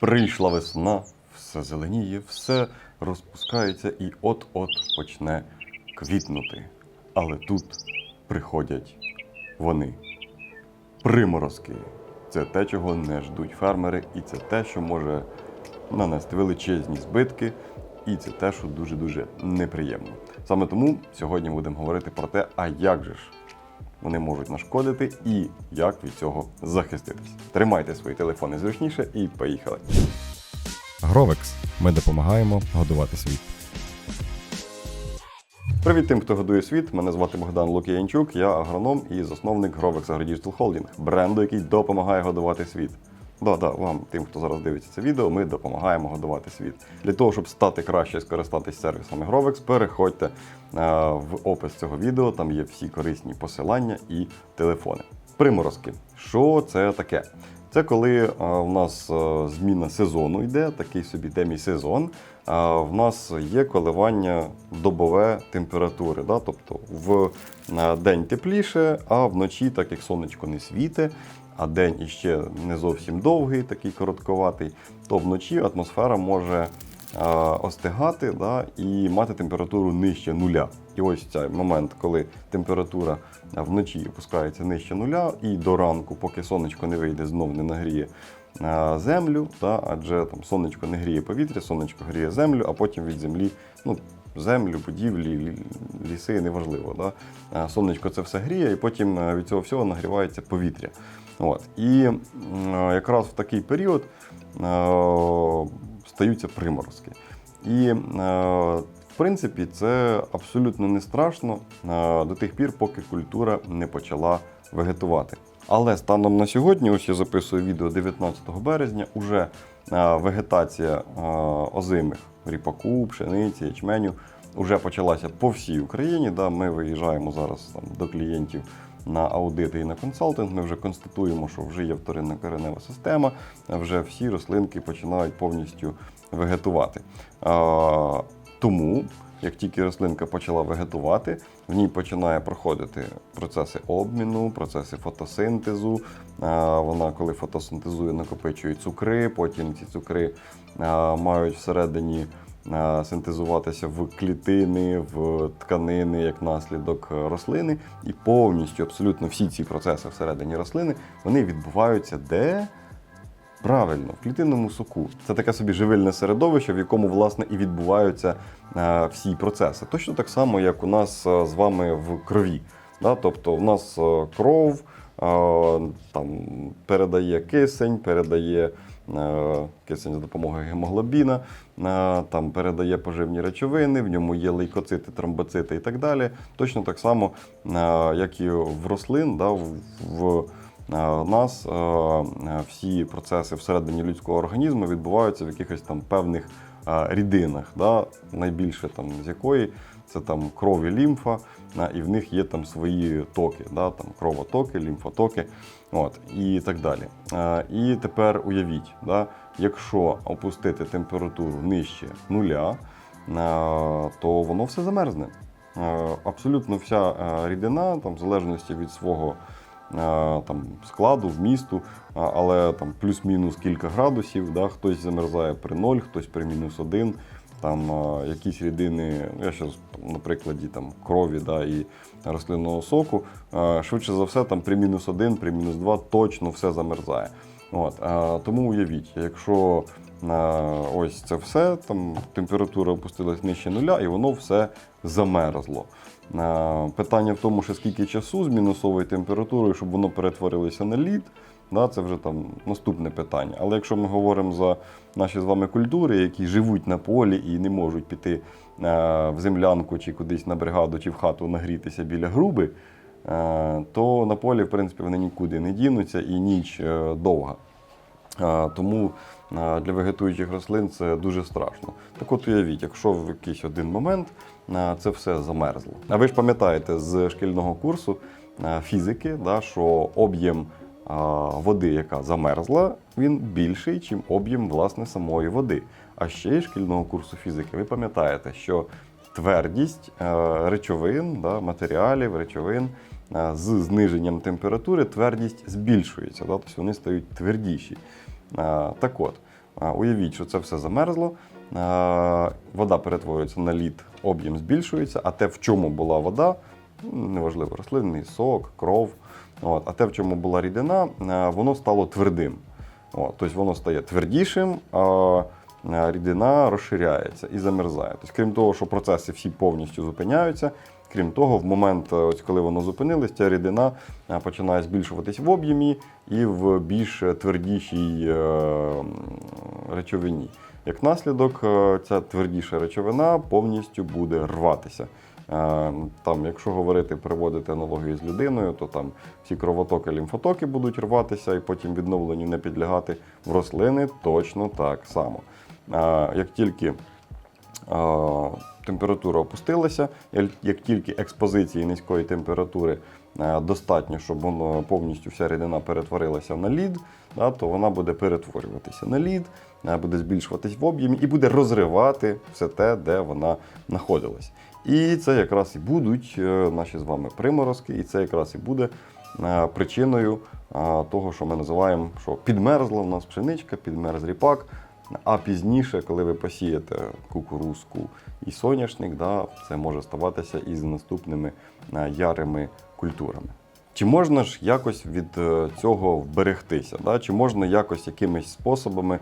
Прийшла весна, все зеленіє, все розпускається і от-от почне квітнути. Але тут приходять вони. Приморозки. Це те, чого не ждуть фермери, і це те, що може нанести величезні збитки, і це те, що дуже-дуже неприємно. Саме тому сьогодні будемо говорити про те, а як же ж вони можуть нашкодити і як від цього захиститись. Тримайте свої телефони зручніше і поїхали. Гровекс. Ми допомагаємо годувати світ. Привіт тим, хто годує світ. Мене звати Богдан Лук'янчук, я агроном і засновник Гровекс AgroDigital Holding, бренду, який допомагає годувати світ. Да, да, вам, тим, хто зараз дивиться це відео, ми допомагаємо годувати світ. Для того, щоб стати краще і скористатись сервісами Grovex, переходьте е, в опис цього відео, там є всі корисні посилання і телефони. Приморозки. Що це таке? Це коли е, в нас е, зміна сезону йде, такий собі демісезон. В нас є коливання добове температури. Да? Тобто в день тепліше, а вночі, так як сонечко не світить, а день іще не зовсім довгий, такий коротковатий, то вночі атмосфера може е, остигати да, і мати температуру нижче нуля. І ось цей момент, коли температура вночі опускається нижче нуля, і до ранку, поки сонечко не вийде, знов не нагріє е, землю, да, адже там сонечко не гріє повітря, сонечко гріє землю, а потім від землі, ну, землю, будівлі, ліси, неважливо. Да? Е, Сонечко це все гріє, і потім від цього всього нагрівається повітря. От. І е, якраз в такий період е, стаються приморозки. І е, в принципі це абсолютно не страшно до тих пір, поки культура не почала вегетувати. Але станом на сьогодні, ось я записую відео 19 березня, уже вегетація озимих ріпаку, пшениці, ячменю вже почалася по всій Україні. Да, ми виїжджаємо зараз там, до клієнтів на аудити і на консалтинг. Ми вже констатуємо, що вже є вторинна коренева система, вже всі рослинки починають повністю вегетувати. Тому, як тільки рослинка почала вегетувати, в ній починає проходити процеси обміну, процеси фотосинтезу. Вона, коли фотосинтезує, накопичує цукри, потім ці цукри мають всередині синтезуватися в клітини, в тканини як наслідок е, рослини, і повністю абсолютно всі ці процеси всередині рослини вони відбуваються де? Правильно, в клітинному соку. Це таке собі живильне середовище, в якому власне і відбуваються е, всі процеси. Точно так само, як у нас е, з вами в крові. Да? Тобто в нас е, кров е, там, передає кисень, передає е, кисень за допомогою гемоглобіна, е, там передає поживні речовини, в ньому є лейкоцити, тромбоцити і так далі. Точно так само, е, як і в рослин, да, в, Е, нас е, е, всі процеси всередині людського організму відбуваються в якихось там певних е, рідинах, да? найбільше там з якої це там кров і лімфа, е, і в них є там свої токи, да? там кровотоки, лімфотоки, от, і так далі. Е, І тепер уявіть, да? якщо опустити температуру нижче нуля, е, то воно все замерзне. Е, Абсолютно вся рідина, там, в залежності від свого там, складу, вмісту, але там плюс-мінус кілька градусів. Да? Хтось замерзає при 0, хтось при мінус 1. Там якісь рідини, я зараз на прикладі там, крові да, і рослинного соку, швидше за все, там при мінус 1, при мінус 2 точно все замерзає. От, тому уявіть, якщо ось це все, там температура опустилась нижче нуля, і воно все замерзло. Питання в тому, що скільки часу з мінусовою температурою, щоб воно перетворилося на лід. Да, це вже там наступне питання. Але якщо ми говоримо за наші з вами культури, які живуть на полі і не можуть піти е, в землянку чи кудись на бригаду чи в хату нагрітися біля груби, е, то на полі, в принципі, вони нікуди не дінуться і ніч е, довга. Тому для вегетуючих рослин це дуже страшно. Так от уявіть, якщо в якийсь один момент це все замерзло. А ви ж пам'ятаєте з шкільного курсу фізики, да, що об'єм води, яка замерзла, він більший, ніж об'єм власне самої води. А ще із шкільного курсу фізики ви пам'ятаєте, що твердість е, речовин, да, матеріалів, речовин е, з зниженням температури твердість збільшується, да, тобто вони стають твердіші. Е, Так от, Уявіть, що це все замерзло, вода перетворюється на лід, об'єм збільшується, а те, в чому була вода, неважливо, рослинний сок, кров, от, а те, в чому була рідина, воно стало твердим. От, тобто воно стає твердішим, а а рідина розширяється і замерзає. Тобто, крім того, що процеси всі повністю зупиняються. Крім того, в момент, е, ось коли воно зупинилось, ця рідина е, починає збільшуватись в об'ємі і в більш твердішій е, речовині. Як наслідок, е, ця твердіша речовина повністю буде рватися. Е, Там, якщо говорити, приводити аналогію з людиною, то там всі кровотоки, лімфотоки будуть рватися і потім відновленню не підлягати. В рослини точно так само. Е, Як тільки е, температура опустилася, як- тільки експозиції низької температури достатньо, щоб воно повністю вся рідина перетворилася на лід, то вона буде перетворюватися на лід, буде збільшуватись в об'ємі і буде розривати все те, де вона знаходилась. І це якраз і будуть е, наші з вами приморозки, і це якраз і буде е, причиною е, того, що ми називаємо, що підмерзла в нас пшеничка, підмерз ріпак. А пізніше, коли ви посієте кукурузку і соняшник, да, це може ставатися і з наступними ярими культурами. Чи можна ж якось від цього вберегтися? Да? Чи можна якось якимись способами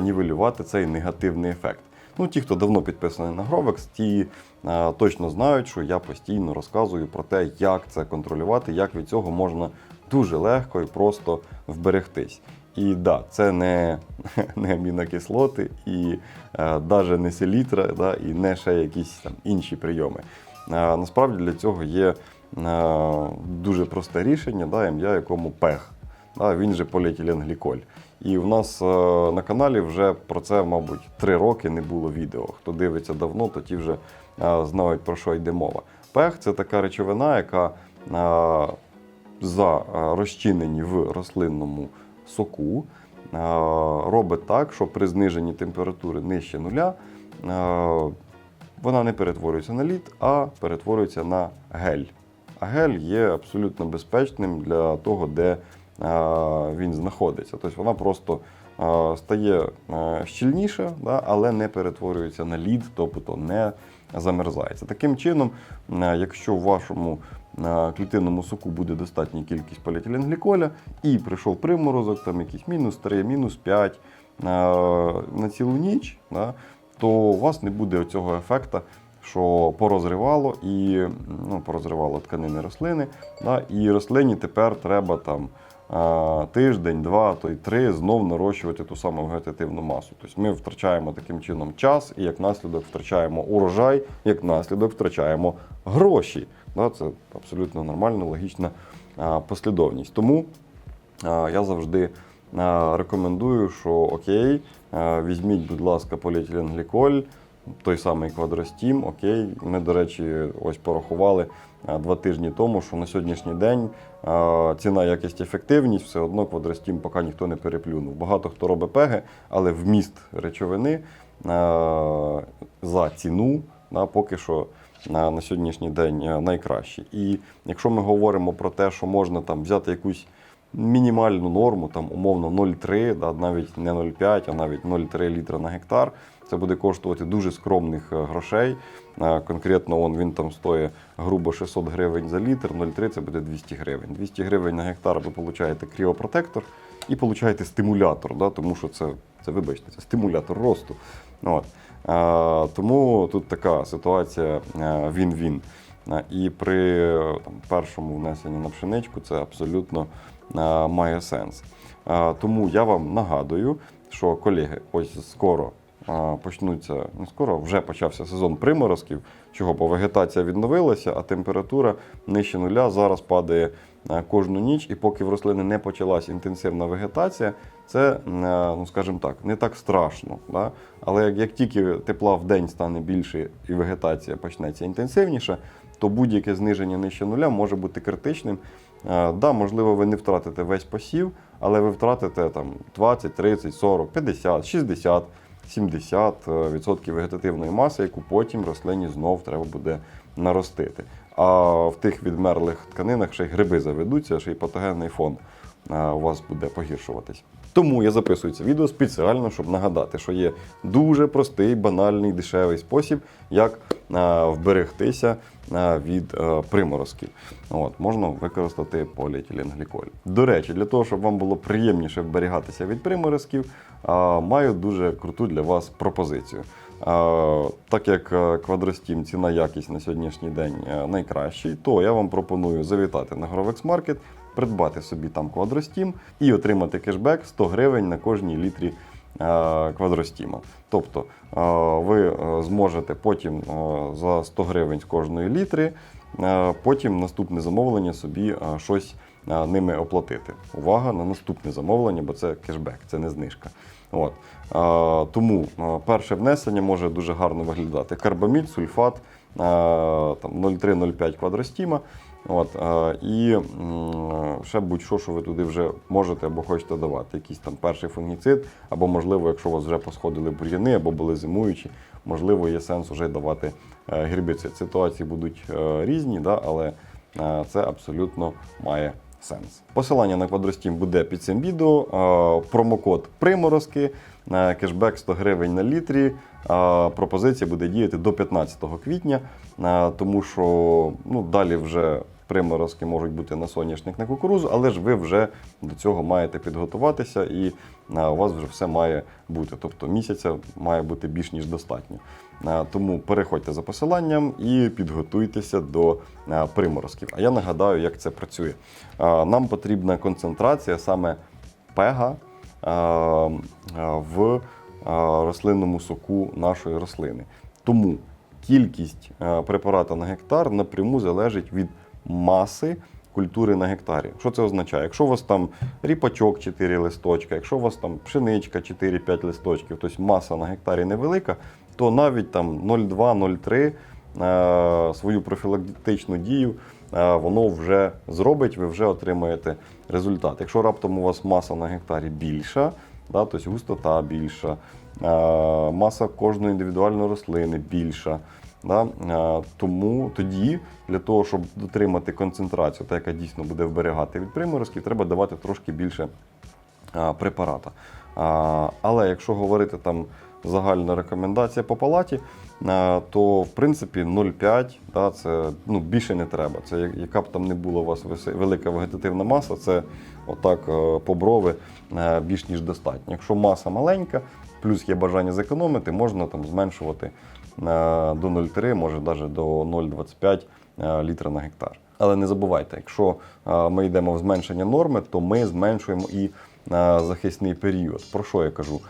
нівелювати цей негативний ефект? Ну, ті, хто давно підписаний на Grovex, ті е, точно знають, що я постійно розказую про те, як це контролювати, як від цього можна дуже легко і просто вберегтись. І да, це не, не амінокислоти, і е, навіть не селітра, да, і не ще якісь там інші прийоми. Е, насправді для цього є е, дуже просте рішення, да, ім'я якому ПЕГ. Да, він же поліетиленгліколь. І в нас е, на каналі вже про це, мабуть, три роки не було відео. Хто дивиться давно, то ті вже е, знають про що йде мова. ПЕГ це така речовина, яка е, за розчинені в рослинному соку робить так, що при зниженні температури нижче нуля вона не перетворюється на лід, а перетворюється на гель. А гель є абсолютно безпечним для того, де він знаходиться. Тобто вона просто е, стає е, щільніша, але не перетворюється на лід, тобто не замерзається. Таким чином, е, якщо в вашому е, клітинному соку буде достатня кількість поліетиленгліколя і прийшов приморозок, там якийсь мінус 3, мінус 5 е, на цілу ніч, то у вас не буде цього ефекту, що порозривало і ну, порозривало тканини рослини. Да, і рослині тепер треба там е, тиждень, два, то й три знов нарощувати ту саму вегетативну масу. Тобто ми втрачаємо таким чином час і як наслідок втрачаємо урожай, як наслідок втрачаємо гроші. Це абсолютно нормальна, логічна послідовність. Тому я завжди рекомендую, що окей, візьміть, будь ласка, поліетиленгліколь, той самий квадростім, окей. Ми, до речі, ось порахували е, два тижні тому, що на сьогоднішній день е, ціна, якість, ефективність все одно квадростім поки ніхто не переплюнув. Багато хто робить пеги, але вміст речовини е, за ціну поки що на, на сьогоднішній день е, найкращий. І якщо ми говоримо про те, що можна там взяти якусь мінімальну норму, там умовно 0,3, да, навіть не 0,5, а навіть 0,3 літра на гектар. Це буде коштувати дуже скромних е, грошей. Е, Конкретно он, він там стоїть грубо 600 гривень за літр, 0,3 це буде 200 гривень. 200 гривень на гектар ви получаєте кріопротектор і получаєте стимулятор, да, тому що це, це вибачте, це стимулятор росту. От. Е, тому тут така ситуація він-він. І при там, першому внесенні на пшеничку це абсолютно має сенс. Тому я вам нагадую, що колеги, ось скоро почнуться, не скоро вже почався сезон приморозків, чого бо вегетація відновилася, а температура нижче нуля зараз падає е, кожну ніч, і поки в рослини не почалась інтенсивна вегетація, це, е, ну скажімо так, не так страшно. Да? Але як, як тільки тепла в день стане більше і вегетація почнеться інтенсивніше, то будь-яке зниження нижче нуля може бути критичним. Е, Да, можливо, ви не втратите весь посів, але ви втратите там 20, 30, 40, 50, 60, 70 е, відсотків вегетативної маси, яку потім рослині знов треба буде наростити. А в тих відмерлих тканинах ще й гриби заведуться, ще й патогенний фон у вас буде погіршуватись. Тому я записую це відео спеціально, щоб нагадати, що є дуже простий, банальний, дешевий спосіб, як е, вберегтися е, від е, приморозків. От, можна використати поліетиленгліколь. До речі, для того, щоб вам було приємніше вберігатися від приморозків, маю дуже круту для вас пропозицію. Е, Так як е, квадростім ціна якість на сьогоднішній день е, найкращий, то я вам пропоную завітати на Grovex Market, придбати собі там квадростім і отримати кешбек 100 гривень на кожній літрі квадростіма. Тобто ви зможете потім за 100 гривень з кожної літри, потім наступне замовлення собі щось ними оплатити. Увага на наступне замовлення, бо це кешбек, це не знижка. От. Тому перше внесення може дуже гарно виглядати. Карбамід, сульфат, е, 0,3-0,5 квадростіма. От, і ще будь-що, що ви туди вже можете або хочете давати. Якийсь там перший фунгіцид, або, можливо, якщо у вас вже посходили бур'яни або були зимуючі, можливо, є сенс вже давати е, гербіцид. Ситуації будуть е, різні, да, але е, це абсолютно має сенс. Посилання на квадростім буде під цим відео. Е, Промокод приморозки, е, кешбек 100 гривень на літрі. Е, Пропозиція буде діяти до 15 квітня, тому що ну, далі вже приморозки можуть бути на соняшник, на кукурузу, але ж ви вже до цього маєте підготуватися і у вас вже все має бути. Тобто місяця має бути більш ніж достатньо. Тому переходьте за посиланням і підготуйтеся до приморозків. А я нагадаю, як це працює. Нам потрібна концентрація саме пега в рослинному соку нашої рослини. Тому кількість препарату на гектар напряму залежить від маси культури на гектарі. Що це означає? Якщо у вас там ріпачок 4 листочка, якщо у вас там пшеничка 4-5 листочків, тобто маса на гектарі невелика, то навіть там 0,2-0,3 е, свою профілактичну дію е, воно вже зробить, ви вже отримаєте результат. Якщо раптом у вас маса на гектарі більша, да, тобто густота більша, е, маса кожної індивідуальної рослини більша. Да? Е, Тому тоді для того, щоб дотримати концентрацію, та яка дійсно буде вберігати від приморозків, треба давати трошки більше а, препарата. Але якщо говорити там загальна рекомендація по палаті, то в принципі 0,5 да, це ну, більше не треба. Це яка б там не була у вас велика вегетативна маса, це отак е, по брови е, більш ніж достатньо. Якщо маса маленька, плюс є бажання зекономити, можна там зменшувати е, до 0,3, може навіть до 0,25 е, літра на гектар. Але не забувайте, якщо е, ми йдемо в зменшення норми, то ми зменшуємо і е, захисний період. Про що я кажу?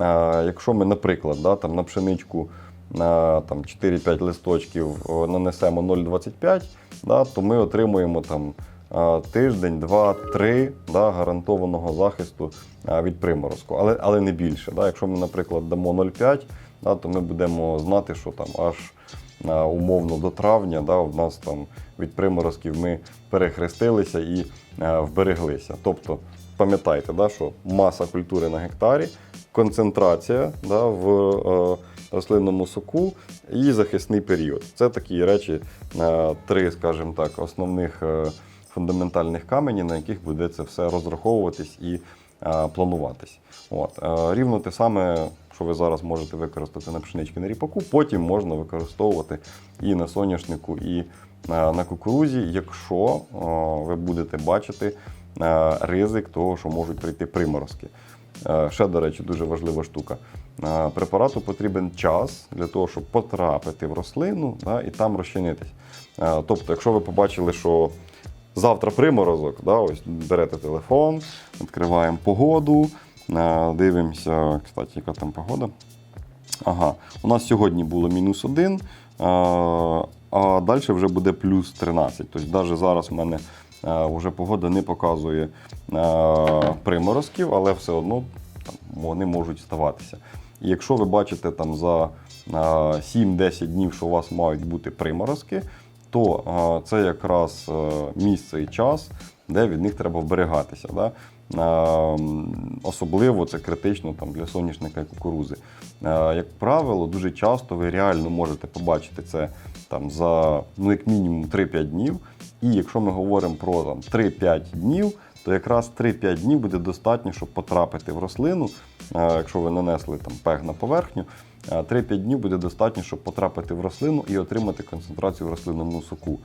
Е, Якщо ми, наприклад, да, там, на пшеничку на там, 4-5 листочків е, нанесемо 0,25, да, то ми отримуємо там, е, тиждень, два, три да, гарантованого захисту е, від приморозку, але, але не більше. Да. Якщо ми, наприклад, дамо 0,5, да, то ми будемо знати, що там аж а, умовно до травня, да, в нас там від приморозків ми перехрестилися і е, вбереглися. Тобто, пам'ятайте, да, що маса культури на гектарі, концентрація да, в е, рослинному соку і захисний період. Це такі речі, е, три, скажімо так, основних е, фундаментальних камені, на яких буде це все розраховуватись і е, плануватись. От. Е, Рівно те саме, що ви зараз можете використати на пшенички на ріпаку, потім можна використовувати і на соняшнику, і е, на кукурузі, якщо е, ви будете бачити е, ризик того, що можуть прийти приморозки. Е, Ще, до речі, дуже важлива штука. Е, Препарату потрібен час для того, щоб потрапити в рослину да, і там розчинитись. Е, Тобто, якщо ви побачили, що завтра приморозок, да, ось берете телефон, відкриваємо погоду, е, дивимося, кстати, яка там погода. Ага, у нас сьогодні було мінус один, а, а далі вже буде плюс 13. Тобто навіть зараз в мене вже погода не показує приморозків, але все одно вони можуть ставатися. І якщо ви бачите там за 7-10 днів, що у вас мають бути приморозки, то це якраз е, місце і час, де від них треба вберігатися. Да? Особливо це критично там, для соняшника і кукурузи. Як правило, дуже часто ви реально можете побачити це там, за ну, як мінімум 3-5 днів. І якщо ми говоримо про там, 3-5 днів, то якраз 3-5 днів буде достатньо, щоб потрапити в рослину. Е, Якщо ви нанесли там пег на поверхню, е, 3-5 днів буде достатньо, щоб потрапити в рослину і отримати концентрацію в рослинному соку.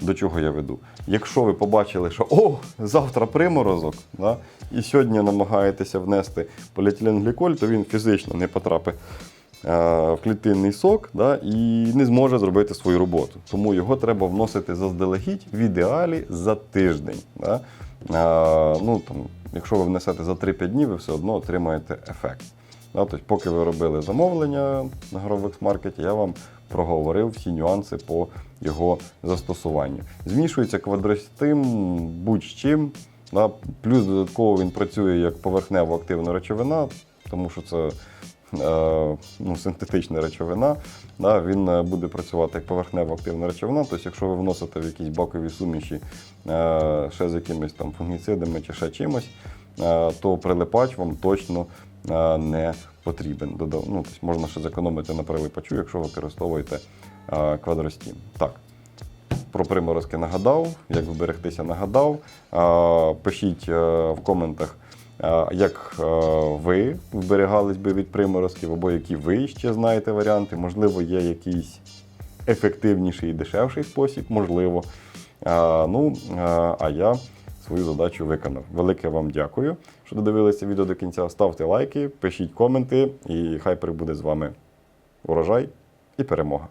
До чого я веду? Якщо ви побачили, що о, завтра приморозок, да, і сьогодні намагаєтеся внести поліетиленгліколь, то він фізично не потрапить е, в клітинний сок да, і не зможе зробити свою роботу. Тому його треба вносити заздалегідь, в ідеалі за тиждень. Да. Е, ну, там, якщо ви внесете за 3-5 днів, ви все одно отримаєте ефект. Тобто, поки ви робили замовлення на Grovex Market, я вам проговорив всі нюанси по його застосуванню. Змішується квадростим будь-чим. Плюс додатково він працює як поверхнево активна речовина, тому що це ну, синтетична речовина. Да, він е, буде працювати як поверхнево активна речовина. Тобто, якщо ви вносите в якісь бакові суміші е, ще з якимись там фунгіцидами чи ще чимось, е, то прилипач вам точно е, не потрібен. Ну, тобто можна ще зекономити на прилипачу, якщо використовуєте е, квадростім. Так. Про приморозки нагадав, як вберегтися нагадав. Пишіть е, в коментах, як ви вберегались би від приморозків, або які ви ще знаєте варіанти. Можливо, є якийсь ефективніший і дешевший спосіб, можливо. Ну, а я свою задачу виконав. Велике вам дякую, що додивилися відео до кінця. Ставте лайки, пишіть коменти, і хай прибуде з вами урожай і перемога.